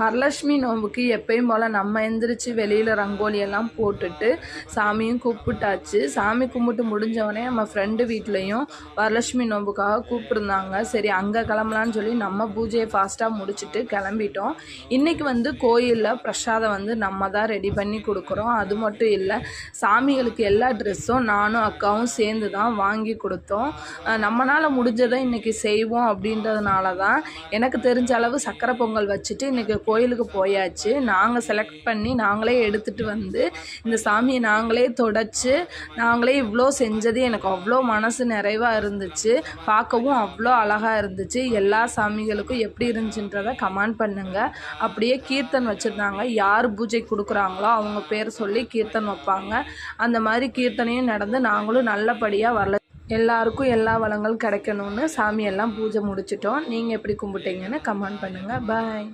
வரலட்சுமி நோம்புக்கு எப்பயும் போல் நம்ம எந்திரிச்சு வெளியில் ரங்கோலி எல்லாம் போட்டுட்டு சாமியும் கூப்பிட்டாச்சு. சாமி கும்பிட்டு முடிஞ்சவொடனே நம்ம ஃப்ரெண்டு வீட்லேயும் வரலட்சுமி நோம்புக்காக கூப்பிட்ருந்தாங்க சரி அங்கே கிளம்பலான்னு சொல்லி நம்ம பூஜையை ஃபாஸ்ட்டாக முடிச்சுட்டு கிளம்பிட்டோம். இன்றைக்கி வந்து கோயிலில் பிரசாதம் வந்து நம்ம தான் ரெடி பண்ணி கொடுக்குறோம். அது மட்டும் இல்லை சாமிகளுக்கு எல்லா ட்ரெஸ்ஸும் நானும் அக்காவும் சேர்ந்து தான் வாங்கி கொடுத்தோம். நம்மளால் முடிஞ்சதை இன்றைக்கி செய்வோம் அப்படின்றதுனால தான் எனக்கு தெரிஞ்ச அளவு சக்கரை பொங்கல் வச்சுட்டு இன்றைக்கி கோயிலுக்கு போயாச்சு. நாங்கள் செலக்ட் பண்ணி நாங்களே எடுத்துகிட்டு வந்து இந்த சாமியை நாங்களே தொடச்சி நாங்களே இவ்வளோ செஞ்சது. எனக்கு அவ்வளோ மனசு நிறைவாக இருந்துச்சு. பார்க்கவும் அவ்வளோ அழகாக இருந்துச்சு. எல்லா சாமிகளுக்கும் எப்படி இருந்துச்சுன்றதை கமெண்ட் பண்ணுங்கள் அப்படியே கீர்த்தன் வச்சுருந்தாங்க. யார் பூஜை கொடுக்குறாங்களோ அவங்க பேர் சொல்லி கீர்த்தன் வைப்பாங்க. அந்த மாதிரி கீர்த்தனையும் நடந்து நாங்களும் நல்லபடியாக வரல. எல்லாருக்கும் எல்லா வளங்கள் கிடைக்கணும்னு சாமியெல்லாம் பூஜை முடிச்சிட்டோம். நீங்கள் எப்படி கும்பிட்டீங்கன்னு கமெண்ட் பண்ணுங்கள் பாய்